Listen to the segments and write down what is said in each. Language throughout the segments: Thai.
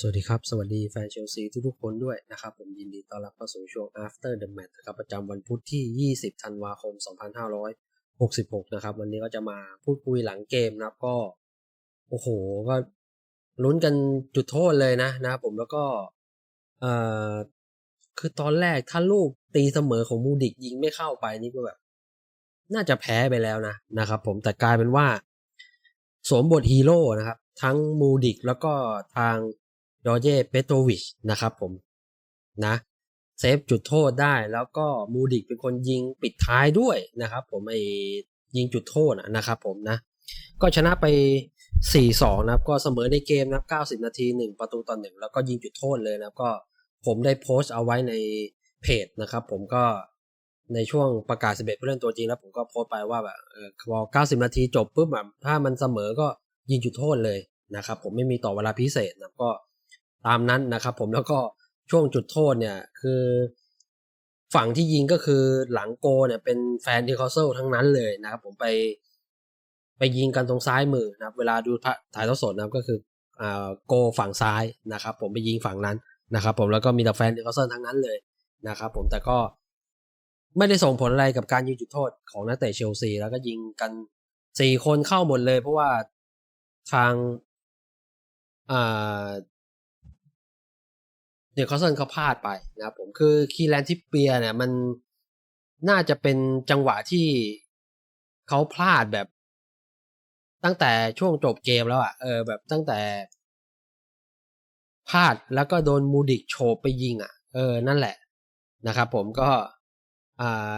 สวัสดีครับ สวัสดีแฟนเชลซีทุกๆคนด้วยนะครับ ผมยินดีต้อนรับเข้าสู่ช่วง after the match นะครับประจำวันพุธที่ 20 ธันวาคม 2566 นะครับ วันนี้ก็จะมาพูดคุยหลังเกมนะครับก็ โอ้โห ก็ลุ้นกันจุดโทษเลยนะนะครับผมแล้วก็เอ่อคือตอนแรกถ้าลูกตีเสมอของมูดิกยิงไม่เข้าไปนี่ก็แบบ น่าจะแพ้ไปแล้วนะนะครับผมแต่กลายเป็นว่า สวมบทฮีโร่นะครับ ทั้งมูดิกแล้วก็ทาง ดอเจเปโตวิชนะครับผมนะเซฟจุดโทษได้แล้วก็มูดิกเป็นคนยิงปิดท้ายด้วยนะครับ ผมไอ้ยิงจุดโทษนะนะครับผมนะ ก็ชนะไป 4-2 นะครับ ก็เสมอในเกมนะครับ 90 นาที 1 ประตูต่อหนึ่งแล้วก็ยิงจุดโทษเลยนะครับ ก็ผมได้โพสต์เอาไว้ในเพจนะครับ ผมก็ในช่วงประกาศ 11 ผู้เล่นตัวจริงแล้วผมก็โพสต์ไปว่าแบบเออพอ90 นาทีจบปุ๊บแบบถ้ามันเสมอก็ยิงจุดโทษเลยนะครับ ผมไม่มีต่อเวลาพิเศษนะก็ ตามนั้นนะครับ ผมแล้วก็ช่วงจุดโทษเนี่ยคือฝั่งที่ยิงก็คือหลังโกเนี่ยเป็นแฟนดิคอเซลทั้งนั้นเลยนะครับ ผมไปไปยิงกันตรงซ้ายมือนะครับ เวลาดูถ่ายทอดสดนะครับก็คืออ่าโกฝั่งซ้ายนะครับ ผมไปยิงฝั่งนั้นนะครับ ผมแล้วก็มีแต่แฟนดิคอเซลทั้งนั้นเลยนะครับ ผมแต่ก็ไม่ได้ส่งผลอะไรกับการยิงจุดโทษของนักเตะเชลซี แล้วก็ยิงกันสี่คนเข้าหมดเลย เพราะว่าทางอ่า เดี๋ยวเขาเซนเขาพลาดไปนะครับผมคือคีแลนทิปเปียเนี่ยมันน่าจะเป็นจังหวะที่เขาพลาดแบบ ตั้งแต่ช่วงจบเกมแล้วอะ่ะเออแบบตั้งแต่พลาดแล้วก็โดนมูดิกโฉบไปยิงอะ่ะ เออนั่นแหละนะครับผมก็อ่า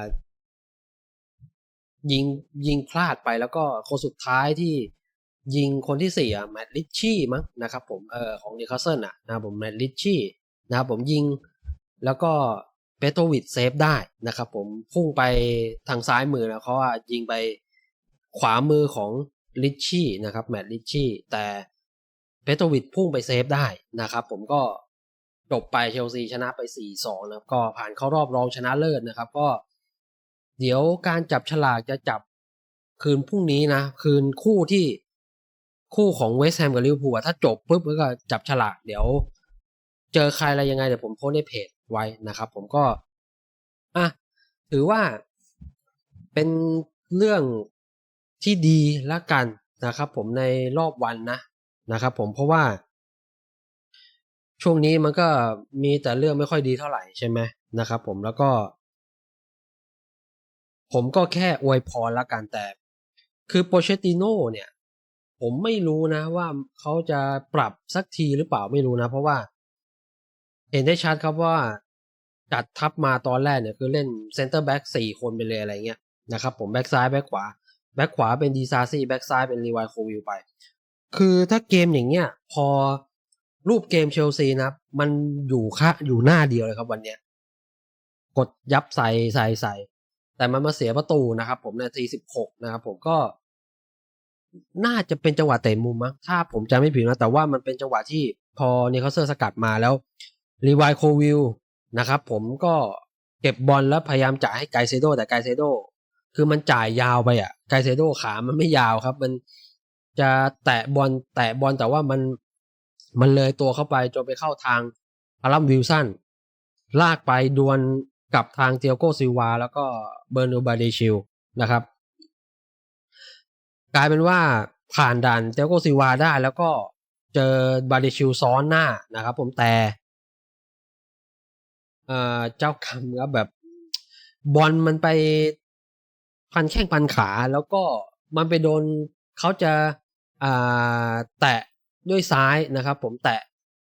ยิงยิงพลาดไปแล้วก็คนสุดท้ายที่ยิงคนที่สี่อะแมตลิชชี่มั้งนะครับผมเออของนิคาเซิลอะนะครับผมแมตลิชชี่ นะครับผมยิงแล้วก็เปโตวิดเซฟได้นะครับผมพุ่งไปทางซ้ายมือนะเพราะว่ายิงไปขวามือของลิชชี่นะครับแมตลิชชี่แต่เปโตวิดพุ่งไปเซฟได้นะครับผมก็จบไปเชลซีชนะไป 4-2 นะครับก็ผ่านเข้ารอบรองชนะเลิศนะครับ ก็เดี๋ยวการจับฉลากจะจับคืนพรุ่งนี้นะ คืนคู่ที่คู่ของเวสต์แฮมกับลิเวอร์พูลถ้าจบปุ๊บก็จับฉลากเดี๋ยว เจอใครอะไรยังไงเดี๋ยวผมโพสในเพจไว้นะครับ ผมก็อะถือว่าเป็นเรื่องที่ดีละกันนะครับ ผมในรอบวันนะนะครับ ผมเพราะว่า ช่วงนี้มันก็มีแต่เรื่องไม่ค่อยดีเท่าไหร่ใช่ไหมนะครับ ผมแล้วก็ ผมก็แค่อวยพรละกันแต่ คือโปเชติโน่เนี่ย ผมไม่รู้นะว่าเขาจะปรับสักทีหรือเปล่าไม่รู้นะ เพราะว่า เห็นได้ชัดครับว่าจัดทัพมาตอนแรกเนี่ยคือเล่นเซนเตอร์แบ็กสี่คนไปเลยอะไรเงี้ยนะครับผมแบ็กซ้ายแบ็กขวาแบ็กขวาเป็นดีซาซี่แบ็กซ้ายเป็นรีวายโควิลไป คือถ้าเกมอย่างเงี้ยพอรูปเกมเชลซีนะมันอยู่ค่าอยู่หน้าเดียวเลยครับวันเนี้ยกดยับใส่ใส่ใส่แต่มันมาเสียประตูนะครับผมนาทีสิบหกนะครับผมก็ น่าจะเป็นจังหวะเตะมุมมั้งถ้าผมจำไม่ผิดนะแต่ว่ามันเป็นจังหวะที่พอเนคาเซอร์สกัดมาแล้ว รีวายโควิลนะครับผมก็เก็บบอลแล้วพยายามจ่ายให้ไกเซโดแต่ไกเซโดคือมันจ่ายยาวไปอะไกเซโดขามันไม่ยาวครับ มันจะแตะบอลแตะบอลแต่ว่ามันมันเลยตัวเข้าไปจนไปเข้าทางอารัมวิลสันลากไปดวลกับทางเตียโกซิวา แล้วก็เบอร์นูบาเดชิลนะครับ กลายเป็นว่าผ่านด่านเตียโกซิวาได้แล้วก็เจอบาเดชิลซ้อนหน้านะครับ ผมแต่ เจ้ากรรมครับแบบ บอลมันไปพันแข้งพันขาแล้วก็มันไปโดนเขาจะแตะด้วยซ้ายนะครับ ผมแตะ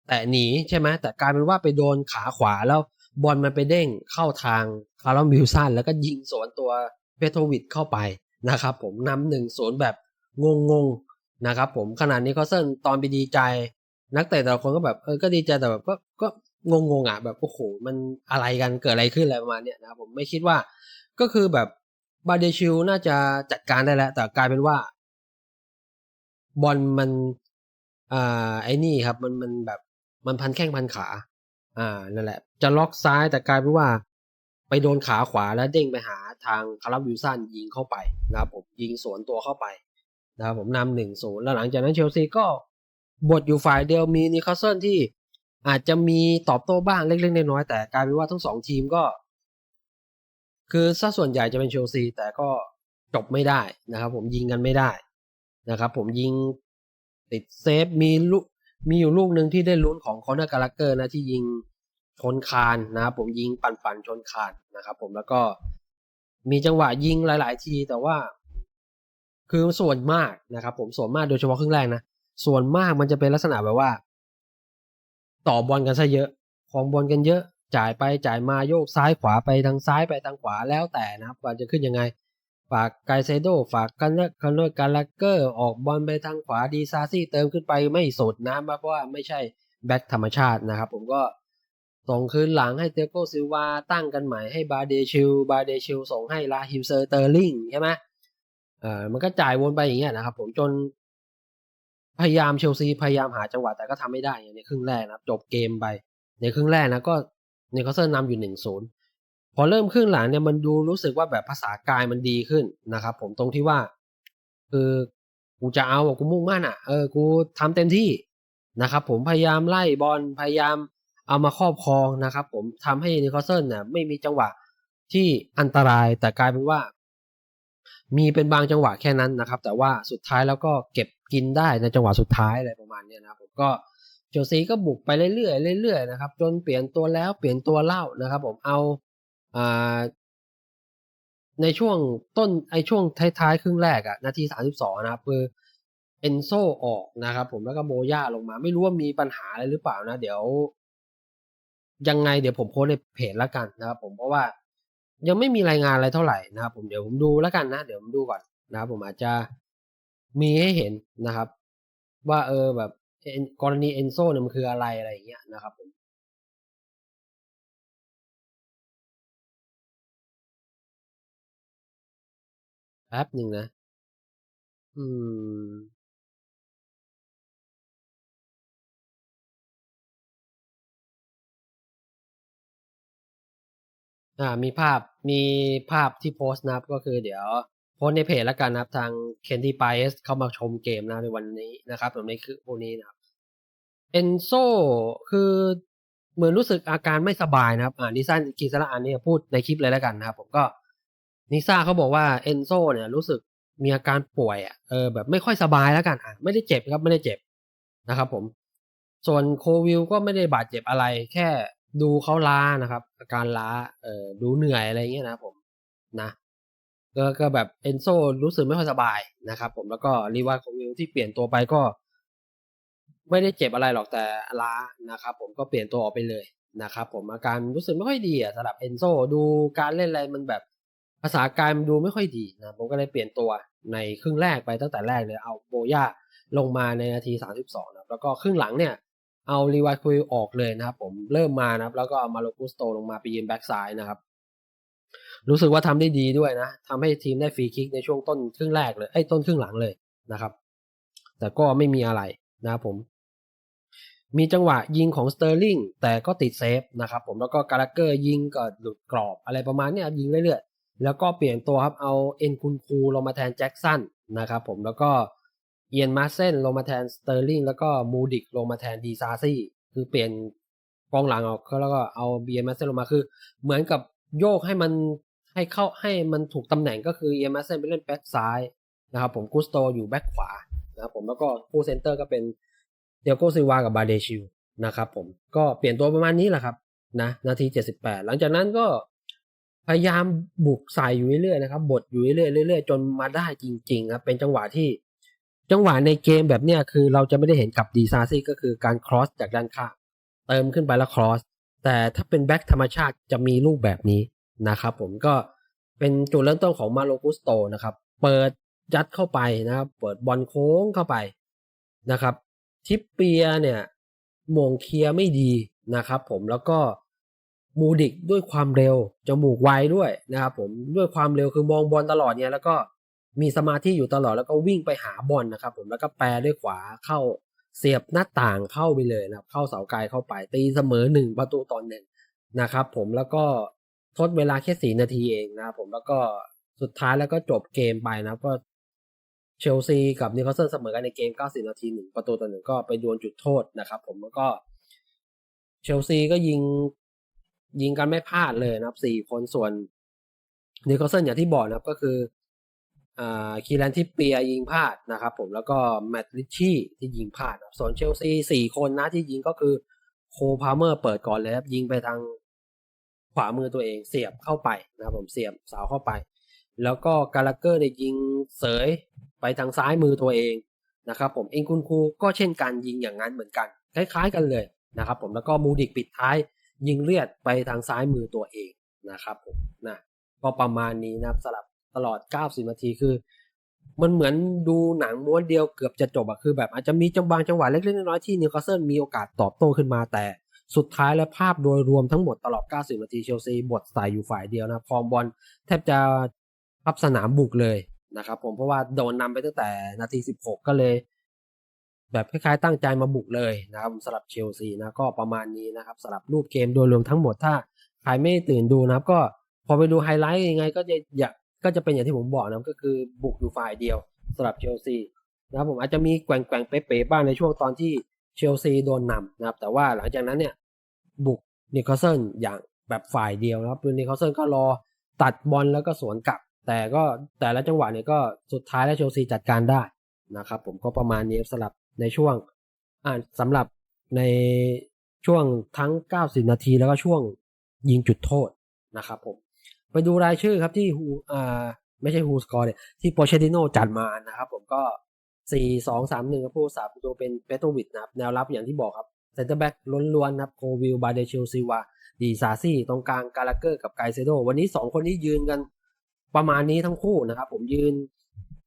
แตะหนีใช่ไหมแต่กลายเป็นว่าไปโดนขาขวาแล้วบอลมันไปเด้งเข้าทางคาร์ลวิลสันแล้วก็ยิงสวนตัวเปโทวิดเข้าไปนะครับ ผมนำหนึ่งศูนแบบงงๆนะครับ ผมขนาดนี้เขาเซินตอนไปดีใจ นักเตะแต่ละคนก็แบบเออก็ดีใจแต่แบบก็ก็ งงๆอะแบบโอ้โหมันอะไรกันเกิดอะไรขึ้นอะไรประมาณเนี้ยนะครับผมไม่คิดว่า ก็คือแบบบาเดชิลน่าจะจัดการได้แล้ว แต่กลายเป็นว่า บอลมันอ่าไอ้นี่ครับ มันมันแบบมันพันแข้งพันขา อ่านั่นแหละ จะล็อกซ้ายแต่กลายเป็นว่า ไปโดนขาขวาแล้วเด้งไปหาทางคาร์ลวิลสันยิงเข้าไปนะครับผมยิงสวนตัวเข้าไปนะครับผมนำหนึ่งศูนย์แล้วหลังจากนั้นเชลซีก็บทอยู่ฝ่ายเดียวมีนิคาเซิลที่ อาจจะมีตอบโต้บ้างเล็กๆน้อยๆแต่กลายเป็นว่าทั้งสองทีมก็ คือซะส่วนใหญ่จะเป็นเชลซีแต่ก็จบไม่ได้นะครับ ผมยิงกันไม่ได้นะครับ ผมยิงติดเซฟมีลูกมีอยู่ลูกหนึ่งที่ได้ลุ้นของคอนเนอร์กาลักเกอร์นะที่ยิงชนคานนะครับผมยิงปั่นๆชนคานนะครับ ผมแล้วก็มีจังหวะยิงหลาย ๆ ทีแต่ว่า คือส่วนมากนะครับ ผมส่วนมากโดยเฉพาะครึ่งแรกนะส่วนมากมันจะเป็นลักษณะแบบว่า ต่อบอลกันซะเยอะของบอลกันเยอะ จ่ายไปจ่ายมาโยกซ้ายขวาไปทางซ้ายไปทางขวาแล้วแต่นะครับว่าจะขึ้นยังไง ฝากไกเซโดฝากกันเลกันเลกันลักเกอร์ออกบอลไปทางขวาดีซาซี่เติมขึ้นไปไม่สดนะเพราะว่าไม่ใช่แบ็คธรรมชาตินะครับ ผมก็ส่งคืนหลังให้เตโกซิลวาตั้งกันใหม่ให้บาเดชิลบาเดชิลส่งให้ลาฮิมเซอร์เตอร์ลิงใช่ไหมเออมันก็จ่ายวนไปอย่างเงี้ยนะครับผมจน พยายามเชลซีพยายามหาจังหวะแต่ก็ทำไม่ได้ในครึ่งแรกนะครับจบเกมไป ในครึ่งแรกนะก็นิวคาสเซิลนำอยู่หนึ่งศูนย์พอเริ่มครึ่งหลังเนี่ยมันดูรู้สึกว่าแบบภาษากายมันดีขึ้นนะครับ ผมตรงที่ว่า คือกูจะเอากูมุ่งมั่นอะเออกูทำเต็มที่นะครับผมพยายามไล่บอลพยายามเอามาครอบครองนะครับ ผมทำให้นิวคาสเซิลเนี่ยไม่มีจังหวะที่อันตรายแต่กลายเป็นว่า มีเป็นบางจังหวะแค่นั้นนะครับ แต่ว่าสุดท้ายแล้วก็เก็บ กินได้ในจังหวะสุดท้ายอะไรประมาณนี้นะผมก็เชลซีก็บุกไปเรื่อยๆเรื่อยๆนะครับ จนเปลี่ยนตัวแล้วเปลี่ยนตัวเล่านะครับ ผมเอาอ่าในช่วงต้นไอช่วงท้ายๆ ครึ่งแรกอะนาทีสามสิบสองนะครับ คือเอนโซออกนะครับ ผมแล้วก็โบย่าลงมา ไม่รู้ว่ามีปัญหาอะไรหรือเปล่านะ เดี๋ยว ยังไงเดี๋ยวผมโพสในเพจแล้วกันนะครับ ผมเพราะว่ายังไม่มีรายงานอะไรเท่าไหร่นะครับ ผมเดี๋ยวผมดูแล้วกันนะ เดี๋ยวผมดูก่อนนะครับผมอาจจะ มีให้เห็นนะครับ ว่าเออแบบกรณีเอนโซเนี่ยมันคืออะไรอะไรอย่างเงี้ยนะครับผมแป๊บหนึ่งนะ อืม อ่า มีภาพ มีภาพที่โพสต์นะครับ ก็คือเดี๋ยว พสในเพจแล้วกันนะครับ ทาง Candy p i e s เข้ามาชมเกมนะในวันนี้นะครับผมในคือพวกนี้นะครับเอนโซคือเหมือนรู้สึกอาการไม่สบายนะครับ อ่านิซ่ากิสระอันนี้พูดในคลิปเลยแล้วกันนะครับ ผมก็นิซ่าเขาบอกว่าเอนโซเนี่ยรู้สึกมีอาการป่วยอะเออแบบไม่ค่อยสบายแล้วกันอะไม่ได้เจ็บครับไม่ได้เจ็บนะครับ ผม ส่วนโควิลก็ไม่ได้บาดเจ็บอะไร แค่ดูเขาล้านะครับ อาการล้าเออดูเหนื่อยอะไรเงี้ยนะผมนะ ก็ก็แบบเอนโซรู้สึกไม่ค่อยสบายนะครับ ผมแล้วก็รีวาโควิลที่เปลี่ยนตัวไปก็ ไม่ได้เจ็บอะไรหรอกแต่ล้านะครับ ผมก็เปลี่ยนตัวออกไปเลยนะครับ ผมอาการรู้สึกไม่ค่อยดีอะสำหรับเอนโซดูการเล่นอะไรมันแบบภาษากายมันดูไม่ค่อยดีนะผมก็เลยเปลี่ยนตัวในครึ่งแรกไปตั้งแต่แรกเลยเอาโบย่าลงมาในนาที 32นะแล้วก็ครึ่งหลังเนี่ยเอารีวาคุยออกเลยนะครับ ผมเริ่มมานะครับ แล้วก็เอามาโลกุสโตลงมาไปยืนแบ็กซ้ายนะครับ รู้สึกว่าทำได้ดีด้วยนะทำให้ทีมได้ฟรีคิกในช่วงต้นครึ่งแรกเลยไอ้ต้นครึ่งหลังเลยนะครับ แต่ก็ไม่มีอะไรนะครับผม มีจังหวะยิงของสเตอร์ลิงแต่ก็ติดเซฟนะครับผมแล้วก็กาลเกอร์ยิงก็หลุดกรอบอะไรประมาณนี้ยิงเรื่อยๆ แล้วก็เปลี่ยนตัวครับเอาเอ็นคุนคูลงมาแทนแจ็คสันนะครับผมแล้วก็เอียนมาเซนลงมาแทนสเตอร์ลิงแล้วก็มูดิกลงมาแทนดีซาซี่คือเปลี่ยนกองหลังออกแล้วก็เอาเบียนมาเซนลงมาคือ เหมือนกับโยกให้มัน ให้เข้าให้มันถูกตำแหน่งก็คือเอียนมาเซนไปเล่นแบ็กซ้ายนะครับผมกุสโตอยู่แบ็กขวานะครับผมแล้วก็คู่เซนเตอร์ก็เป็นเดียโกซิวากับบาเดชิลนะครับผมก็เปลี่ยนตัวประมาณนี้แหละครับนะนาที 78 หลังจากนั้นก็พยายามบุกใส่อยู่เรื่อยๆนะครับบดอยู่เรื่อยๆเรื่อยๆจนมาได้จริงๆครับเป็นจังหวะที่จังหวะในเกมแบบเนี้ยคือเราจะไม่ได้เห็นกับดีซาซี่ก็คือการครอสจากด้านข้างเติมขึ้นไปแล้วครอสแต่ถ้าเป็นแบ็คธรรมชาติจะมีลูกแบบนี้ นะครับผมก็เป็นจุดเริ่มต้นของมาโลกุสโตนะครับ เปิดยัดเข้าไปนะครับ เปิดบอลโค้งเข้าไปนะครับ ทิปเปียเนี่ยมงเคลียร์ไม่ดีนะครับ ผมแล้วก็มูดิกด้วยความเร็วจมูกไวด้วยนะครับผมด้วยความเร็วคือมองบอลตลอดเนี่ยแล้วก็มีสมาธิอยู่ตลอดแล้วก็วิ่งไปหาบอลนะครับผมแล้วก็แปรด้วยขวาเข้าเสียบหน้าต่างเข้าไปเลยนะครับ เข้าเสาไกลเข้าไปตีเสมอหนึ่งประตูตอนหนึ่งนะครับ ผมแล้วก็ ทดเวลาแค่สี่นาทีเองนะครับผมแล้วก็สุดท้ายแล้วก็จบเกมไปนะครับก็เชลซีกับนิวคาสเซิลเสมอกันในเกม 90 นาทีหนึ่งประตูต่อหนึ่งก็ไปดวลจุดโทษนะครับผมแล้วก็เชลซีก็ยิงยิงกันไม่พลาดเลยนะครับสี่คนส่วนนิโคลเซนอย่างที่บอกนะครับก็คืออ่าคีแลนที่เปียยิงพลาดนะครับผมแล้วก็แมตติชี่ที่ยิงพลาดส่วนเชลซีสี่คนนะที่ยิงก็คือโคพาเมอร์เปิดก่อนเลยครับยิงไปทาง ขวามือตัวเองเสียบเข้าไปนะครับผมเสียบเสาเข้าไป แล้วก็กาลาเกอร์ได้ยิงเสยไปทางซ้ายมือตัวเองนะครับผมเองคุณครูก็เช่นกันยิงอย่างนั้นเหมือนกัน คล้ายๆกันเลยนะครับผมแล้วก็มูดิกปิดท้ายยิงเลียดไปทางซ้ายมือตัวเองนะครับผมนะก็ประมาณนี้นะครับสลับตลอด 90 นาทีคือ มันเหมือนดูหนังม้วนเดียวเกือบจะจบอะคือแบบอาจจะมีจังบางจังหวะเล็กๆน้อยๆที่นิวคาสเซิลมีโอกาสตอบโต้ขึ้นมาแต่ สุดท้ายและภาพโดยรวมทั้งหมดตลอด 90 นาทีเชลซีบทใส่อยู่ฝ่ายเดียวนะครองบอลแทบจะพับสนามบุกเลยนะครับผมเพราะว่าโดนนำไปตั้งแต่นาที 16 ก็เลย แบบคล้ายๆตั้งใจมาบุกเลยนะครับสำหรับเชลซีนะก็ประมาณนี้นะครับสำหรับรูปเกมโดยรวมทั้งหมดถ้าใครไม่ตื่นดูนะครับ ก็พอไปดูไฮไลท์ยังไง ก็จะอยากก็จะเป็นอย่างที่ผมบอกนะก็คือบุกอยู่ฝ่ายเดียวสำหรับเชลซีนะครับผมอาจจะมีแกว่งๆเป๊ะๆบ้างในช่วงตอนที่เชลซีโดนนำนะครับ แต่ว่าหลังจากนั้นเนี่ย บุกนิโคลเซนอย่างแบบฝ่ายเดียวนะครับนิโคลเซนก็รอตัดบอลแล้วก็สวนกลับ แต่ก็แต่ละจังหวะเนี่ยก็สุดท้ายแล้วเชลซีจัดการได้นะครับ ผมก็ประมาณนี้สำหรับในช่วงอ่าสำหรับในช่วงทั้ง 90 นาทีแล้วก็ช่วงยิงจุดโทษนะครับผมไปดูรายชื่อครับที่ฮูอ่าไม่ใช่ฮูสกอร์เนี่ยที่โปเชติโนจัดมานะครับ ผมก็ 4 2 3 1ครับผู้สาประตูเป็นเปโตวิดนะครับแนวรับอย่างที่บอกครับ เซนเตอร์แบ็กล้วนๆนะครับโควิลบาเดชิลซิวาดีซาซี่ตรงกลางกาลาเกอร์กับไกเซโดวันนี้ 2 คนนี้ยืนกันประมาณนี้ทั้งคู่นะครับ ผมยืน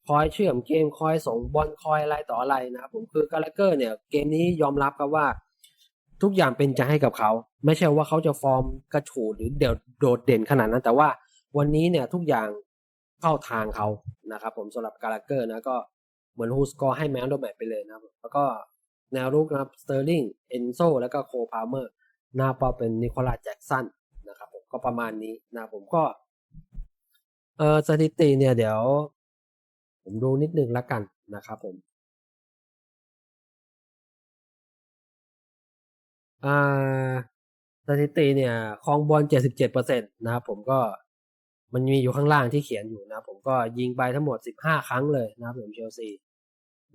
คอยเชื่อมเกมคอยส่งบอลคอยอะไรต่ออะไรนะครับผมคือกาลาเกอร์เนี่ยเกมนี้ยอมรับครับว่า ทุกอย่างเป็นใจให้กับเขา ไม่ใช่ว่าเขาจะฟอร์มกระฉูดหรือเดี๋ยวโดดเด่นขนาดนั้น แต่ว่าวันนี้เนี่ยทุกอย่างเข้าทางเขานะครับผมสำหรับกาลาเกอร์นะก็เหมือนฮูสกอร์ให้แมนโดแมตไปเลยนะครับแล้วก็ แนวรุกนะครับสเตอร์ลิงเอนโซแล้วก็โคพาเมอร์หน้าเป้าเป็นนิโคลัสแจ็กสันนะครับผมก็ประมาณนี้นะผมก็ เออสถิติเนี่ยเดี๋ยว ผมดูนิดนึงล้วกันนะครับผมอ่าสถิติเนี่ยครองบอล77%นะครับผมก็มันมีอยู่ข้างล่างที่เขียนอยู่นะผมก็ยิงไปทั้งหมด 15 ครั้งเลยนะครับผมเชลซี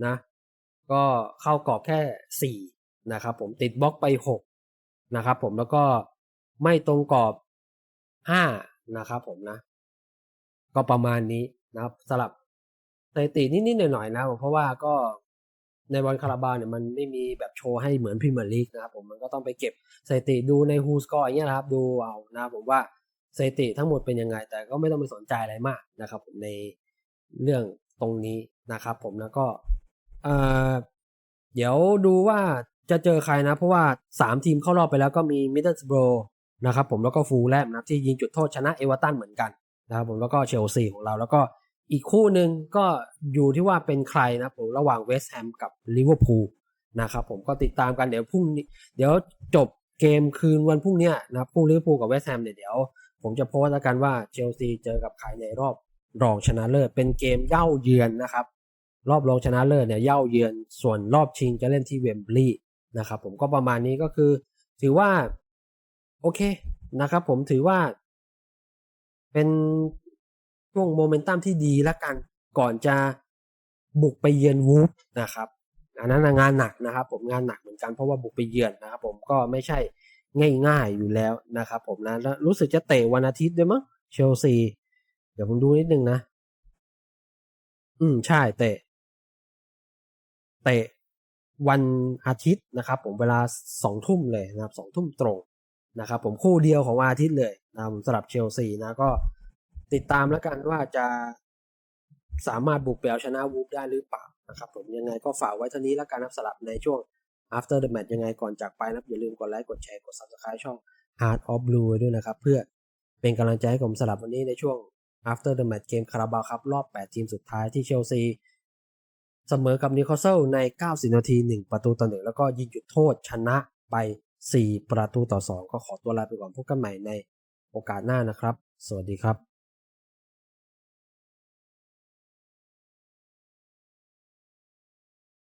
นะ ก็เข้ากรอบแค่4นะครับผมติดบล็อกไป6นะครับผมแล้วก็ไม่ตรงกรอบ5นะครับผมนะ ก็ประมาณนี้นะครับสลับสถิตินิดๆหน่อยๆนะเพราะว่าก็ในบอลคาราบาวเนี่ยมันไม่มีแบบโชว์ให้เหมือนพรีเมียร์ลีกนะครับผมมันก็ต้องไปเก็บสถิติดูในฮูสกอร์อย่างเงี้ยนะครับ ดูเอานะผมว่าสถิติทั้งหมดเป็นยังไง แต่ก็ไม่ต้องไปสนใจอะไรมากนะครับ ผมในเรื่องตรงนี้นะครับ ผมแล้วก็ เอ่อเดี๋ยวดูว่าจะเจอใครนะ เพราะว่า 3 ทีมเข้ารอบไปแล้วก็มีมิดเดิลสโบรนะครับผมแล้วก็ฟูลแลมนะที่ยิงจุดโทษชนะเอเวอร์ตันเหมือนกันนะครับผมแล้วก็เชลซีของเราแล้วก็อีกคู่หนึ่งก็อยู่ที่ว่าเป็นใครนะผมระหว่างเวสต์แฮมกับลิเวอร์พูลนะครับผมก็ติดตามกันเดี๋ยวพรุ่งนี้เดี๋ยวจบเกมคืนวันพรุ่งนี้นะครับพรุ่งลิเวอร์พูลกับเวสต์แฮมเนี่ยเดี๋ยว ผมจะโพสต์กันว่าเชลซีเจอกับใครในรอบรองชนะเลิศเป็นเกมเย่าเยือนนะครับ รอบรองชนะเลิศเนี่ยเย่าเยือนส่วนรอบชิงจะเล่นที่เวมบลีย์นะครับผมก็ประมาณนี้ก็คือ ถือว่า โอเคนะครับ ผมถือว่า เป็นช่วงโมเมนตัมที่ดีแล้วกันก่อนจะบุกไปเยือนวูฟนะครับอันนั้นงานหนักนะครับ ผมงานหนักเหมือนกันเพราะว่าบุกไปเยือนนะครับ ผมก็ไม่ใช่ง่ายๆอยู่แล้วนะครับผมนะแล้วรู้สึกจะเตะวันอาทิตย์ด้วยมั้งเชลซี เดี๋ยวผมดูนิดนึงนะ อืมใช่เตะ เตะวันอาทิตย์นะครับ ผมเวลาสองทุ่มเลยนะครับสองทุ่มตรงนะครับผมคู่เดียวของวันอาทิตย์เลยนะสำหรับเชลซีนะก็ติดตามแล้วกันว่าจะสามารถบุกเปลชนะวูฟได้หรือเปล่านะครับผมยังไงก็ฝากไว้เท่านี้แล้วกันนะสำหรับในช่วง after the match ยังไงก่อนจากไปนะอย่าลืมกดไลค์กดแชร์กด subscribe ช่อง Heart of Blue ด้วยนะครับ เพื่อเป็นกำลังใจให้ผมสำหรับวันนี้ในช่วง after the match เกมคาราบาวครับรอบ 8 ทีมสุดท้ายที่เชลซี เสมอกับนิโคลเซลใน 90 นาที 1 ประตูต่อหนึ่งแล้วก็ยิงหยุดโทษชนะไป 4 ประตูต่อ 2 ก็ขอตัวลาไปก่อนพบกันใหม่ในโอกาสหน้านะครับ สวัสดีครับ